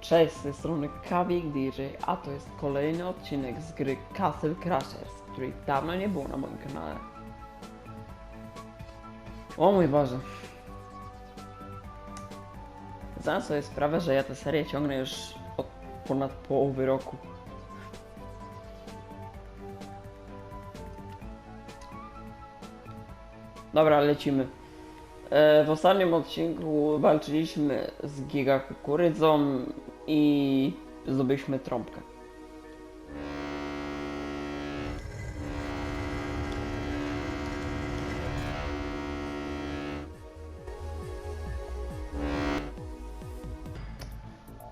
Cześć, z tej strony Kawik DJ, a to jest kolejny odcinek z gry Castle Crashers, której dawno nie było na moim kanale. O mój Boże. Zdałem sobie sprawę, że ja tę serię ciągnę już od ponad połowy roku. Dobra, lecimy. E, W ostatnim odcinku walczyliśmy z Giga Kukurydzą i zdobyliśmy trąbkę.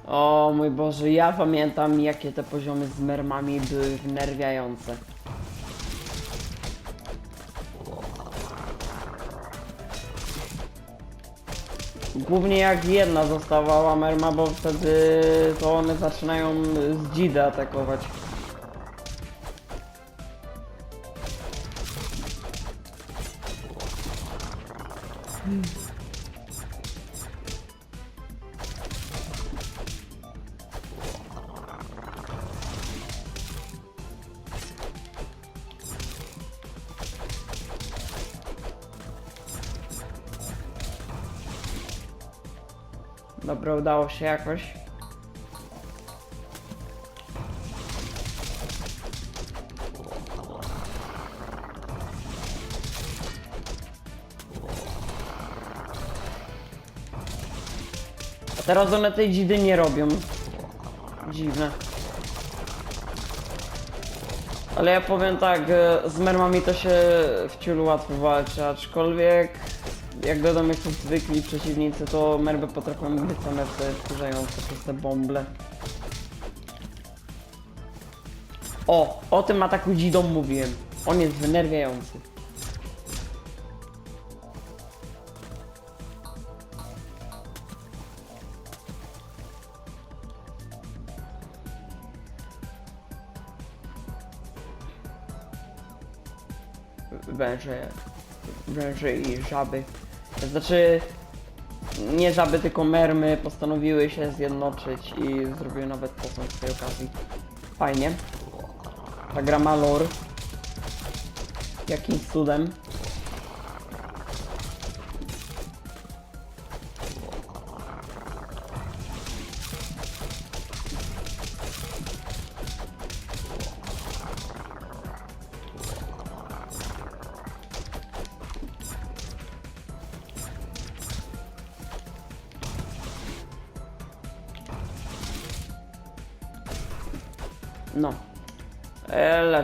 O mój Boże, ja pamiętam jakie te poziomy z mermami były wnerwiające. Głównie jak jedna zostawała merma, bo wtedy to one zaczynają z dzidy atakować. Udało się jakoś. A teraz one tej dzidy nie robią. Dziwne. Ale ja powiem tak, e, z mermami to się w ciulu łatwo walczy, aczkolwiek jak jak są zwykli przeciwnicy, to merby potrafią być same wkurzające przez te bąble. O, o tym ataku dzidą mówiłem. On jest wynerwiający. Węże, węże i żaby. Znaczy, nie żaby, tylko mermy postanowiły się zjednoczyć i zrobiły nawet posąg z tej okazji. Fajnie. Ta gra ma lore. Jakimś cudem.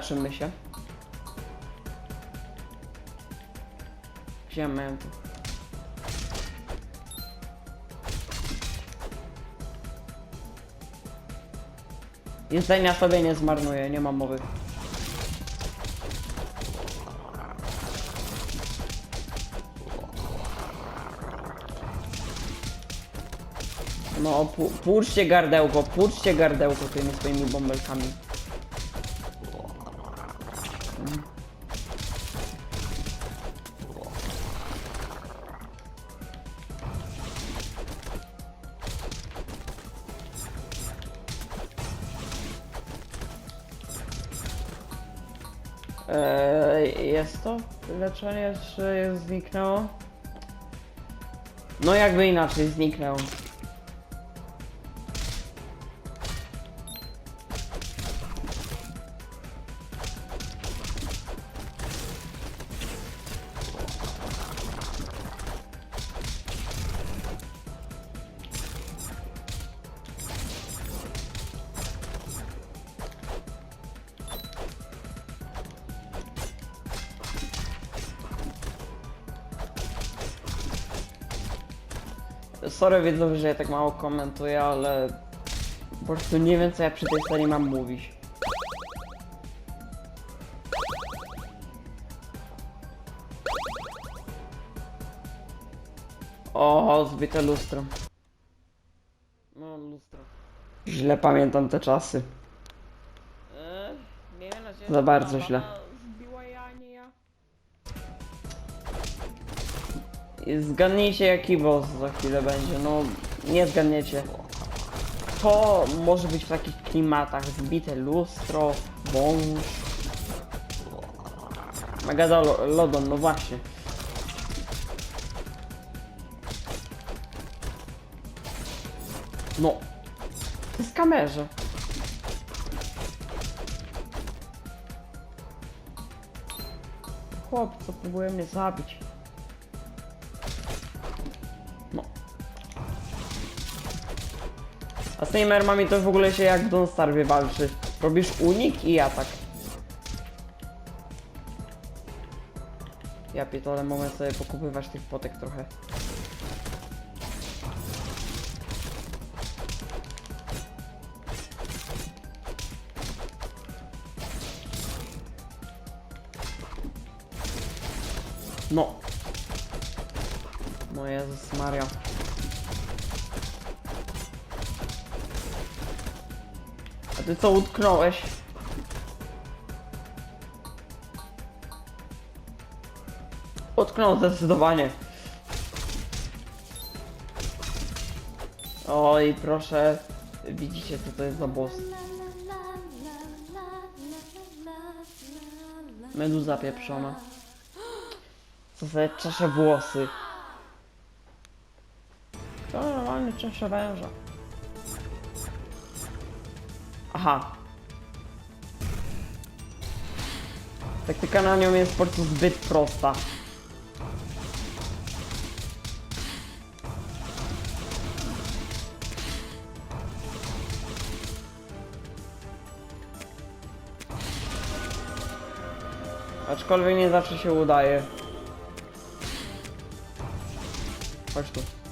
Leczymy się. Wziąłem tu. Jedzenia sobie nie zmarnuję, nie mam mowy. No, pu puszczcie gardełko, puszczcie gardełko tymi swoimi bąbelkami. Czy jest zniknęło? No jakby inaczej zniknęło. Sorry widzowie, że ja tak mało komentuję, ale po prostu nie wiem co ja przy tej serii mam mówić. O, zbite lustro. No, lustro. Źle pamiętam te czasy. Za bardzo źle. Zgadnijcie jaki boss za chwilę będzie, no nie zgadniecie. co może być w takich klimatach? Zbite lustro, wąż. Megadolodon, no właśnie. No. To jest kamerze. Chłop, co próbuje mnie zabić. Tymi mermami to w ogóle się jak w Don't Starve walczy. Robisz unik i atak. Ja pierdolę, mogę sobie pokupywać tych potek trochę. No. No Jezus Maria. Ty co utknąłeś? Utknął zdecydowanie. Oj, proszę. Widzicie co to jest za boss. Meduza pieprzona. Co sobie czesze włosy. To normalnie czesze węża. Aha. Taktyka na nią jest po prostu zbyt prosta. Aczkolwiek nie zawsze się udaje. Chodź tu.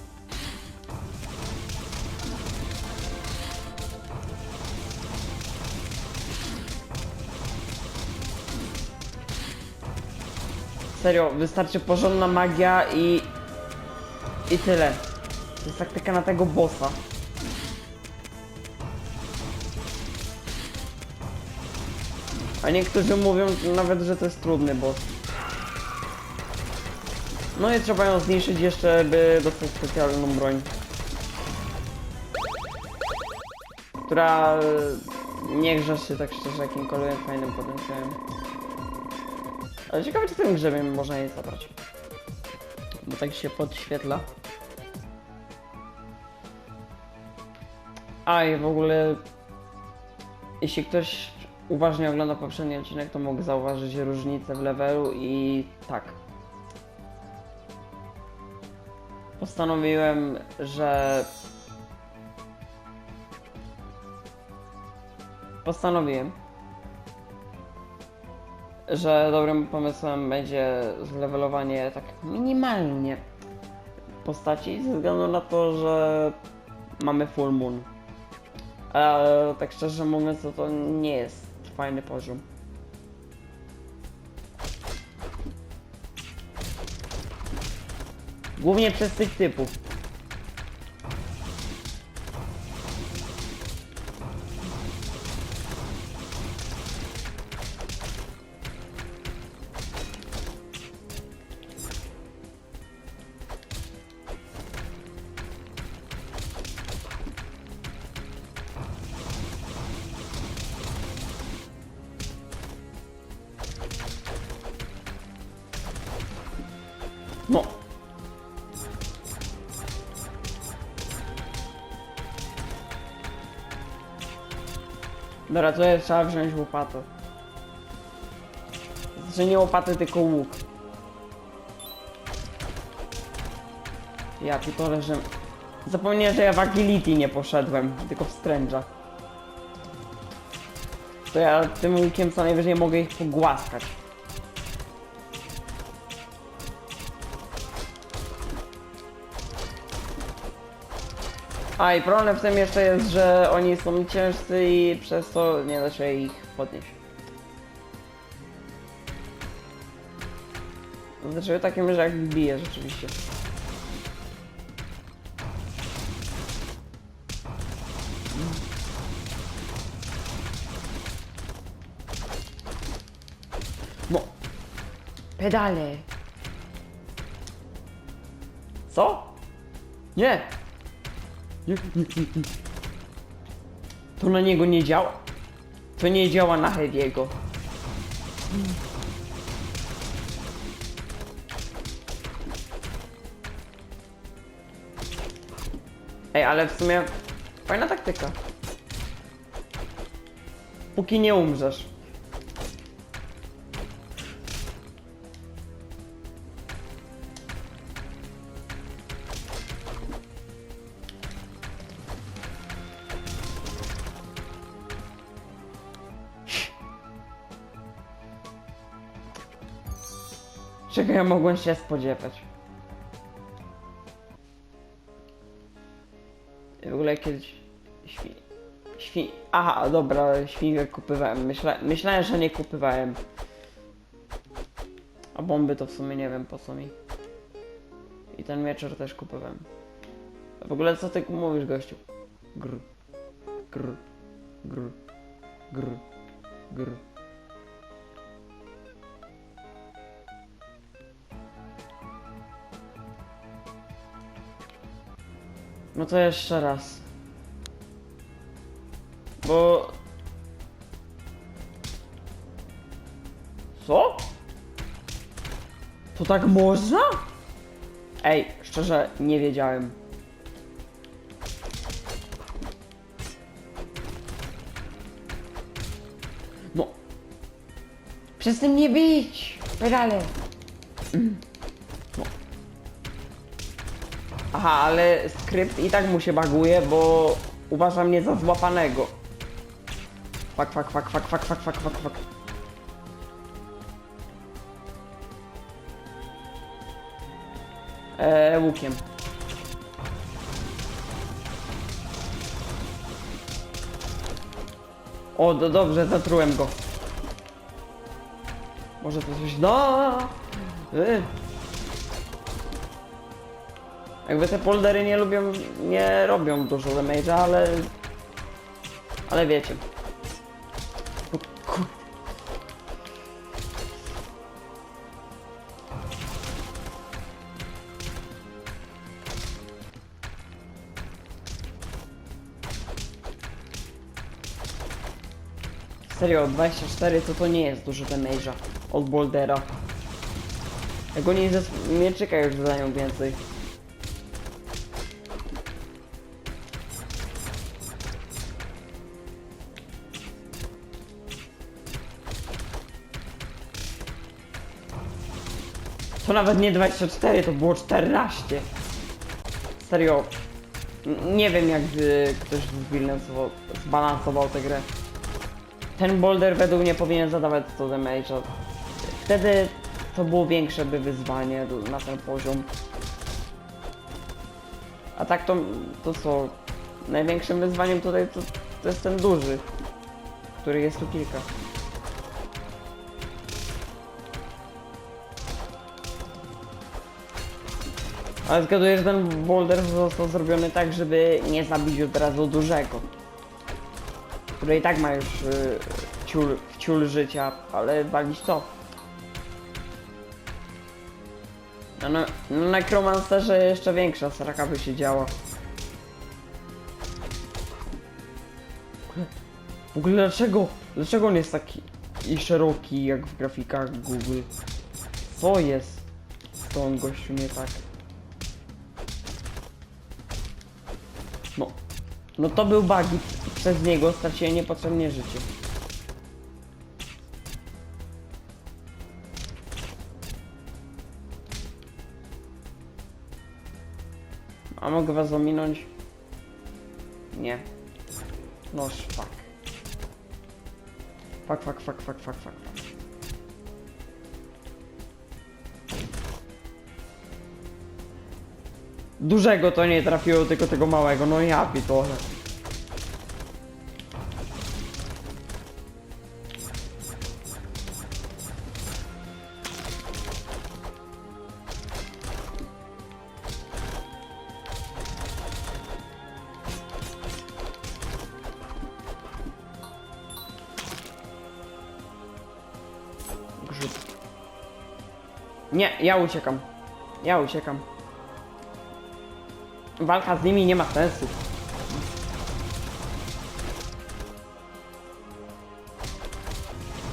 Serio, wystarczy porządna magia i... I tyle. To jest taktyka na tego bossa. A niektórzy mówią nawet, że to jest trudny boss. No i trzeba ją zniszczyć jeszcze, by dostać specjalną broń. Która e, nie grzeszy tak szczerze jakimkolwiek fajnym potencjałem. Ale ciekawe czy tym grzebiem można jej zabrać. Bo tak się podświetla. A i w ogóle jeśli ktoś uważnie ogląda poprzedni odcinek, to mógł zauważyć różnicę w levelu i tak. Postanowiłem, że postanowiłem, że dobrym pomysłem będzie zlevelowanie tak minimalnie postaci ze względu na to, że mamy full moon. Ale tak szczerze mówiąc, to, to nie jest fajny poziom. Głównie przez tych typów. Dobra, to jest, trzeba wziąć łopatę. Znaczy nie łopatę, tylko łuk. Ja pitole, że... Zapomniałem, że ja w agility nie poszedłem, tylko w stręża. To ja tym łukiem co najwyżej mogę ich pogłaskać. A i problem w tym jeszcze jest, że oni są ciężcy i przez to nie da się ich podnieść. Znaczy takim, że jak bije rzeczywiście. No. Pedale. Co? Nie. To na niego nie działa. To nie działa na Heavy'ego. Ej, ale w sumie fajna taktyka. Póki nie umrzesz. Czego ja mogłem się spodziewać? W ogóle kiedyś... Świ... Świ... Aha, dobra, świnkę kupywałem. Myśla... Myślałem, że nie kupywałem. A bomby to w sumie nie wiem po co mi. I ten mieczor też kupowałem. W ogóle co ty mówisz, gościu? Gr. Gr. Gr. Gr. Gr. No to jeszcze raz. Bo... Co? To tak można? Ej, szczerze, nie wiedziałem. No. Przestań mnie bić! Pedale! Mm. Aha, ale skrypt i tak mu się baguje, bo uważa mnie za złapanego. Fak, fak, fak, fak, fak, fak, fak, fak, fak. Eee, łukiem. O, do, dobrze, zatrułem go. Może to coś... No! Jakby te poldery nie lubią, nie robią dużo damage'a, ale... Ale wiecie. Serio, 24 to to nie jest dużo damage'a od Bouldera. Jak oni ze mieczyka już zadają więcej. To nawet nie 24, to było 14. Serio. Nie wiem jak ktoś zbilansował, zbalansował tę grę. Ten boulder według mnie powinien zadawać 100 damage'a. Wtedy to było większe by wyzwanie na ten poziom. A tak to, to co? Największym wyzwaniem tutaj to, to jest ten duży, który jest tu kilka. Ale zgaduję, że ten boulder został zrobiony tak, żeby nie zabić od razu dużego. Który i tak ma już y, ciul, ciul życia, ale walić to. No, no, no na Necromancerze jeszcze większa sraka by się działa. W ogóle dlaczego, dlaczego on jest taki i szeroki jak w grafikach Google? Co jest z tą gościu nie tak? No to był bug i przez niego straciłem niepotrzebnie życie. A mogę was ominąć? Nie. No fuck. Fuck, fuck, fuck, fuck, fuck, fuck. Dużego to nie trafiło, tylko tego małego. No ja pitole. Nie, ja uciekam. Ja uciekam walka z nimi nie ma sensu.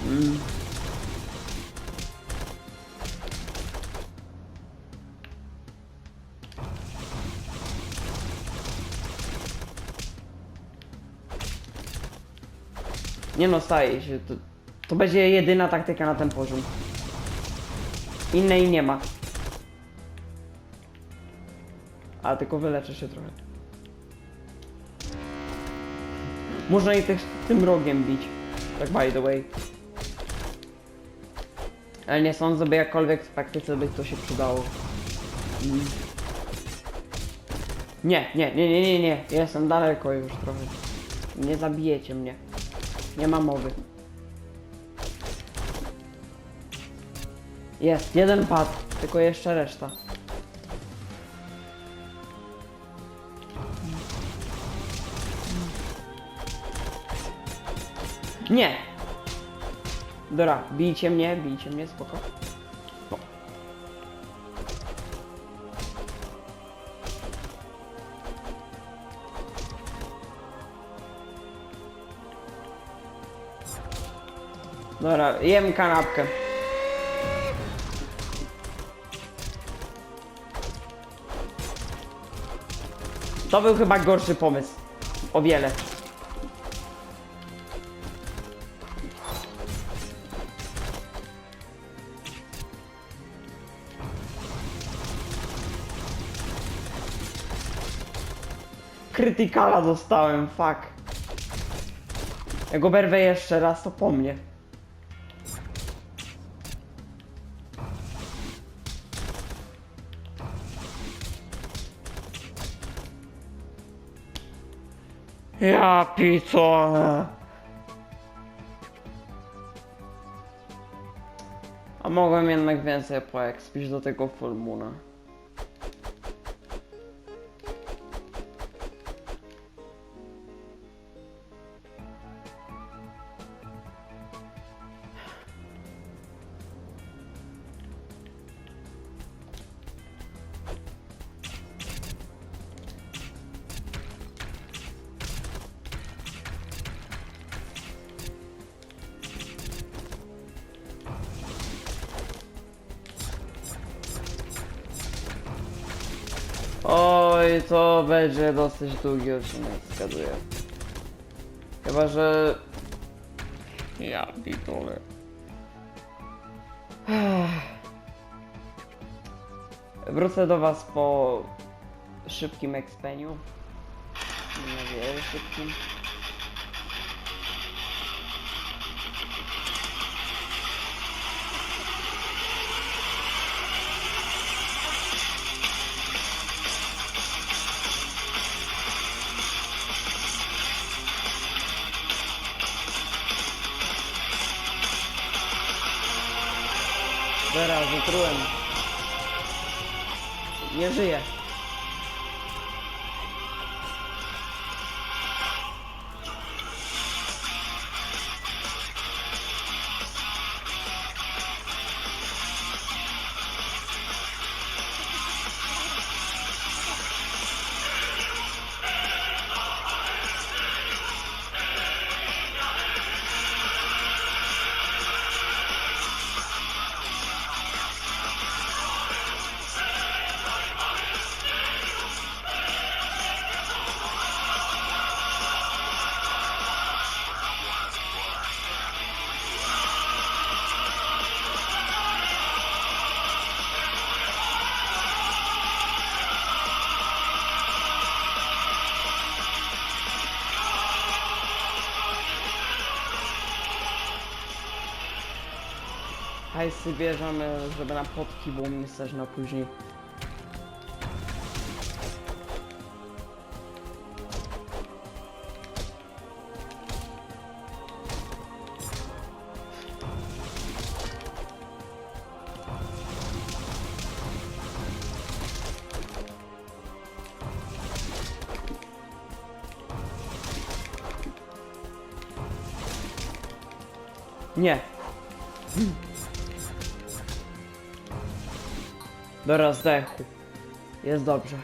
Mm. Nie no, staje się. To, to będzie jedyna taktyka na ten poziom. Innej nie ma. A tylko wyleczę się trochę. Można i też tym rogiem bić. Tak by the way. Ale nie sądzę, by jakkolwiek w praktyce by to się przydało. Mm. Nie, nie, nie, nie, nie, nie. Jestem daleko już trochę. Nie zabijecie mnie. Nie ma mowy. Jest, jeden pad, tylko jeszcze reszta. Nie! Dobra, bijcie mnie, bijcie mnie, spoko. O. Dobra, jem kanapkę. To był chyba gorszy pomysł. O wiele. Krytykala dostałem, fuck. Jak oberwę jeszcze raz, to po mnie. Ja pico. A mogłem jednak więcej poekspić do tego Fulmuna. Będzie dosyć długi odcinek, zgaduję. Chyba, że... Ja pitole. Wrócę do was po szybkim ekspeniu. Nadzieję, że szybkim. Teraz wytrułem. Nie żyje. Hajsy bierzemy, żeby na potki było mi stać na później. Nie. Do rozdechu. Jest dobrze.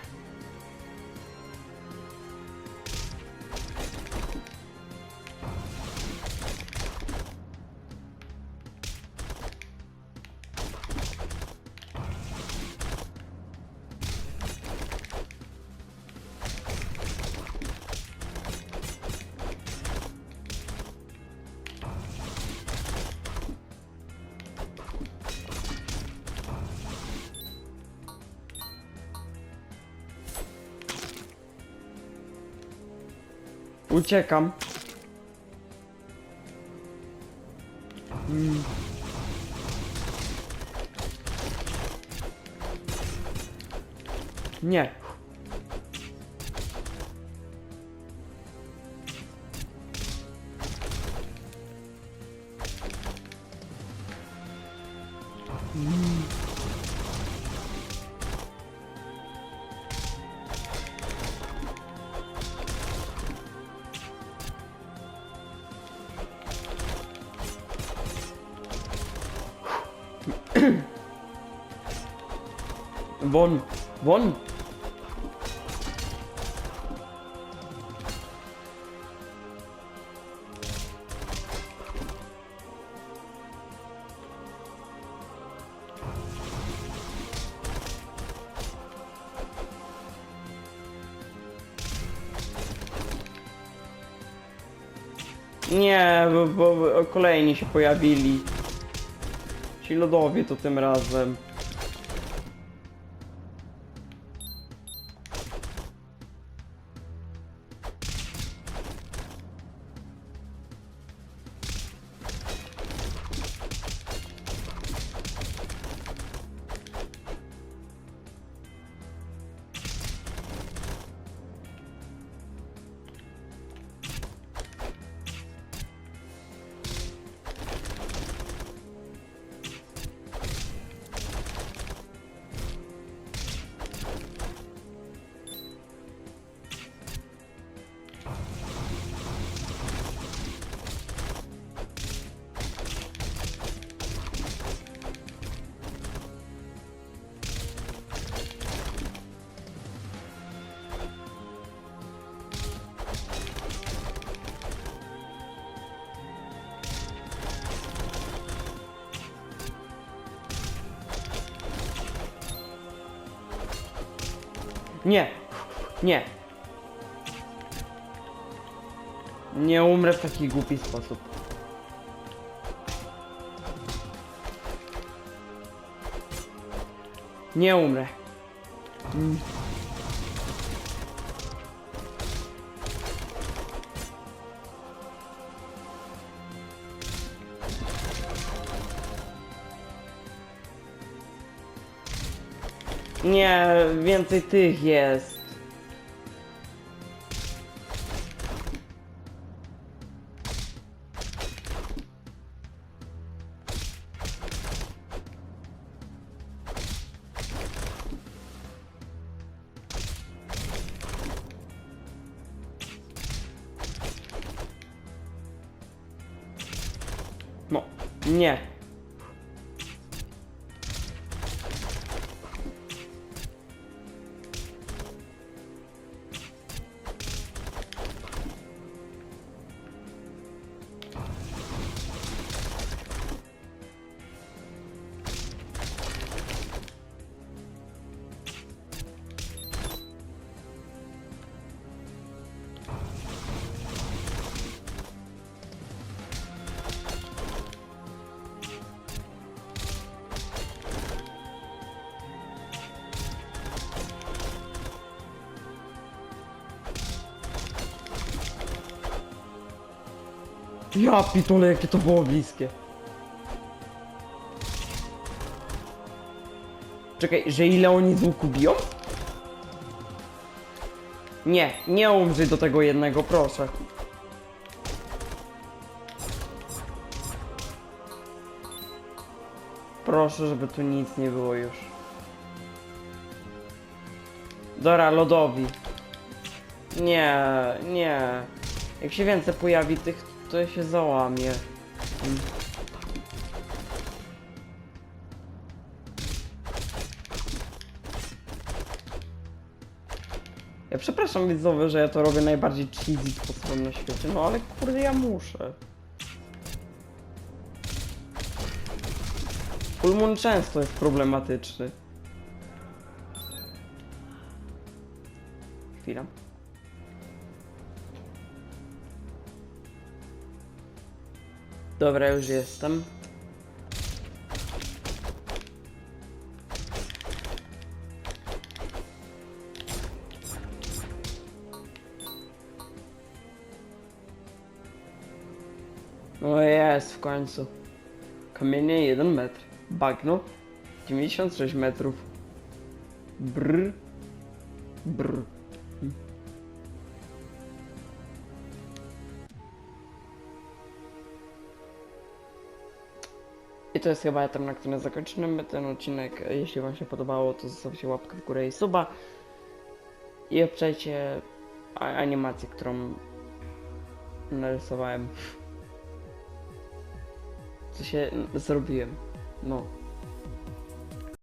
Uciekam. Mm. Nie. Nie, bo, bo, kolejni się pojawili. Ci lodowie to tym razem. Nie. Nie. Nie umrę w taki głupi sposób. Nie umrę. Mm. Nie, więcej tych jest. Ja pitole, jakie to było bliskie. Czekaj, że ile oni z łuku biją? Nie, nie umrzyj do tego jednego, proszę. Proszę, żeby tu nic nie było już. Dora, lodowi. Nie, nie. Jak się więcej pojawi tych, to się załamie. Ja przepraszam widzowie, że ja to robię najbardziej cheesy sposobem na świecie, no ale kurde ja muszę. Full Moon często jest problematyczny. Chwila. Dobra, już jestem. O jest, w końcu. Kamienie 1 metr. Bagno 96 metrów. Brr. Brr. To jest chyba etap, na którym zakończymy ten odcinek. Jeśli Wam się podobało, to zostawcie łapkę w górę i suba. I obczajcie animację, którą narysowałem. Co się zrobiłem. No.